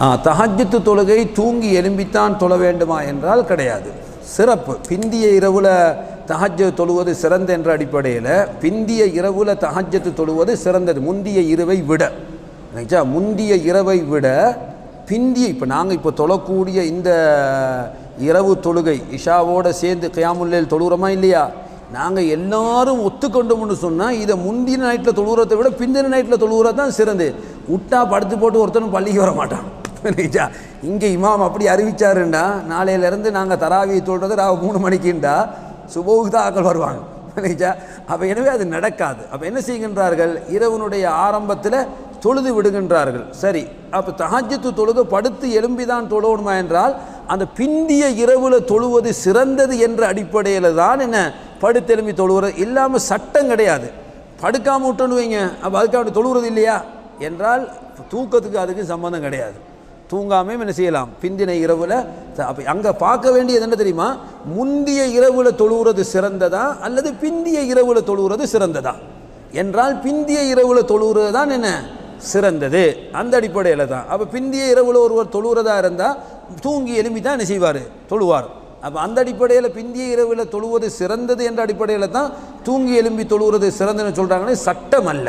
ஆ, தொழுகை தூங்கி எலும்பித்தான் தொழ வேண்டுமா என்றால் கிடையாது. சிறப்பு. பிந்திய இரவில் தஹஜ்ஜு தொழுவது சிறந்த என்ற அடிப்படையில் பிந்திய இரவில் தஹஜ்ஜத்து தொழுவது சிறந்தது. முந்திய இரவை விட. நினைச்சா முந்திய இரவை விட பிந்திய இப்போ நாங்கள் இப்போ தொழக்கூடிய இந்த இரவு தொழுகை இஷாவோட சேர்ந்து கியாமுல்லையில் தொழுகிறோமா இல்லையா? நாங்கள் எல்லாரும் ஒத்துக்கொண்டோம்னு சொன்னால் இதை முந்தின நைட்டில் தொழுகிறத விட பிந்தின நைட்டில் தொழுகிறது தான் சிறந்து விட்டா படுத்து போட்டு ஒருத்தனும் பள்ளிக்கு வர மாட்டான். புரியுதா? இங்கே இமாம் அப்படி அறிவிச்சாருண்டா நாளையிலேருந்து நாங்கள் தராவி தொழுறது ராவ மூணு மணிக்குண்டா. சுபோவுக்கு தான் ஆக்கள் வருவாங்க. புரியுதா? அப்போ எனவே அது நடக்காது. அப்போ என்ன செய்கின்றார்கள்? இரவனுடைய ஆரம்பத்தில் தொழுது விடுகின்றார்கள். சரி. அப்போ தஹஜ்ஜத்து தொழுது படுத்து எலும்பி தான் தொழுவணுமா என்றால் அந்த பிந்திய இரவில் தொழுவது சிறந்தது என்ற அடிப்படையில் தான் என்ன? படுத்தெலும்பி தொழுவது இல்லாமல் சட்டம் கிடையாது. படுக்காம விட்டுன்னு வைங்க. அப்போ அதுக்காக தொழுவுறது தொழுகிறது இல்லையா? என்றால் தூக்கத்துக்கு அதுக்கு சம்மந்தம் கிடையாது. தூங்காமல் என்ன செய்யலாம்? பிந்தின இரவில் அப்போ அங்கே பார்க்க வேண்டியது என்ன தெரியுமா? முந்திய இரவில் தொழுகிறது சிறந்ததா? அல்லது பிந்திய இரவில் தொழுகிறது சிறந்ததா? என்றால் பிந்திய இரவில் தொழுகிறது தான் என்ன? சிறந்தது. அந்த அடிப்படையில் தான். அப்போ பிந்திய இரவில் ஒருவர் தொழுகிறதா இருந்தால் தூங்கி எலும்பி தான் என்ன செய்வார்? தொழுவார். அப்போ அந்த அடிப்படையில் பிந்திய இரவில் தொழுவது சிறந்தது என்ற அடிப்படையில் தான் தூங்கி எழும்பி தொழுகிறது சிறந்ததுன்னு சொல்கிறாங்கன்னு சட்டம் அல்ல.